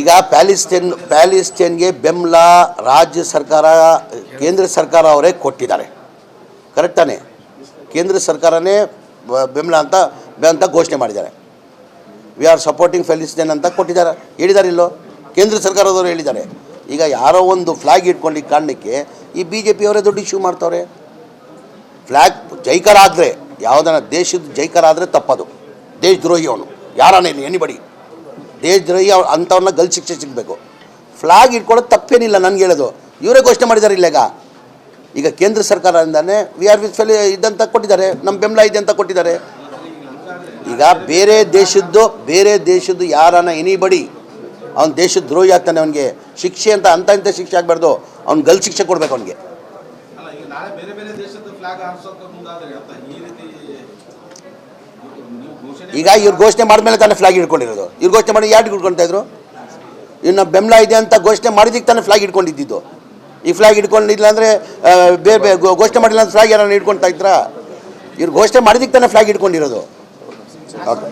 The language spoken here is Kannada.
ಈಗ ಪ್ಯಾಲಿಸ್ಟೈನ್, ಪ್ಯಾಲಿಸ್ಟೈನ್ಗೆ ಬೆಂಬಲ ರಾಜ್ಯ ಸರ್ಕಾರ, ಕೇಂದ್ರ ಸರ್ಕಾರ ಅವರೇ ಕೊಟ್ಟಿದ್ದಾರೆ. ಕರೆಕ್ಟ್ ತಾನೇ? ಕೇಂದ್ರ ಸರ್ಕಾರನೇ ಬೆಂಬಲ ಅಂತ ಅಂತ ಘೋಷಣೆ ಮಾಡಿದ್ದಾರೆ. ವಿ ಆರ್ ಸಪೋರ್ಟಿಂಗ್ ಪ್ಯಾಲಿಸ್ಟೈನ್ ಅಂತ ಕೊಟ್ಟಿದ್ದಾರೆ. ಹೇಳಿದ್ದಾರೆ ಇಲ್ಲೋ? ಕೇಂದ್ರ ಸರ್ಕಾರದವರು ಹೇಳಿದ್ದಾರೆ. ಈಗ ಯಾರೋ ಒಂದು ಫ್ಲಾಗ್ ಇಟ್ಕೊಂಡು ಕಾರಣಕ್ಕೆ ಈ ಬಿ ಜೆ ಪಿಯವರೇ ದೊಡ್ಡ ಇಶ್ಯೂ ಮಾಡ್ತವ್ರೆ. ಫ್ಲ್ಯಾಗ್ ಜೈಕಾರ ಆದರೆ ಯಾವುದನ್ನ ದೇಶದ ಜೈಕಾರ ಆದರೆ ತಪ್ಪದು. ದೇಶದ್ರೋಹಿ ಅವನು ಯಾರನೇ ಎನಿಬಡಿ ದೇಶದ್ರೋಹಿ ಅವ್ ಅಂಥವ್ರನ್ನ ಗಲ್ ಶಿಕ್ಷೆ ಸಿಗಬೇಕು. ಫ್ಲಾಗ್ ಇಟ್ಕೊಳ್ಳೋದು ತಪ್ಪೇನಿಲ್ಲ ನನಗೆ ಹೇಳೋದು. ಇವರೇ ಘೋಷಣೆ ಮಾಡಿದ್ದಾರೆ ಇಲ್ಲೇಗ? ಈಗ ಕೇಂದ್ರ ಸರ್ಕಾರದಿಂದಲೇ ವಿ ಆರ್ ಫೆಲಿ ಇದಂತ ಕೊಟ್ಟಿದ್ದಾರೆ ನಮ್ಮ ಬೆಂಬಲ ಇದೆ ಅಂತ ಕೊಟ್ಟಿದ್ದಾರೆ. ಈಗ ಬೇರೆ ದೇಶದ್ದು ಬೇರೆ ದೇಶದ್ದು ಯಾರನ್ನ ಎನಿಬಡಿ ಅವ್ನ ದೇಶದ ದ್ರೋಹಿ ಆಗ್ತಾನೆ ಅವನಿಗೆ. ಶಿಕ್ಷೆ ಅಂತ ಅಂತ ಇಂಥ ಶಿಕ್ಷೆ ಆಗಬಾರ್ದು. ಅವ್ನು ಗಲ್ ಶಿಕ್ಷೆ ಕೊಡ್ಬೇಕು ಅವನಿಗೆ. ಈಗ ಇವ್ರು ಘೋಷಣೆ ಮಾಡಿದ್ಮೇಲೆ ತಾನೇ ಫ್ಲಾಗ್ ಹಿಡ್ಕೊಂಡಿರೋದು. ಇವ್ರು ಘೋಷಣೆ ಮಾಡಿ ಯಾರು ಹಿಡ್ಕೊಳ್ತಾ ಇದ್ರು? ಇನ್ನು ಬೆಂಬಲ ಇದೆ ಅಂತ ಘೋಷಣೆ ಮಾಡಿದಕ್ಕೆ ತಾನೇ ಫ್ಲಾಗ್ ಹಿಡ್ಕೊಂಡಿದ್ದು. ಈ ಫ್ಲಾಗ್ ಹಿಡ್ಕೊಂಡಿಲ್ಲ ಅಂದರೆ ಬೇರೆ ಬೇರೆ ಘೋಷಣೆ ಮಾಡಿಲ್ಲ ಅಂತ ಫ್ಲಾಗ್ ಯಾರನ್ನ ಹಿಡ್ಕೊಳ್ತಾ ಇದ್ರಾ? ಇವ್ರು ಘೋಷಣೆ ಮಾಡಿದಕ್ಕೆ ತಾನೇ ಫ್ಲಾಗ್ ಹಿಡ್ಕೊಂಡಿರೋದು. ಓಕೆ.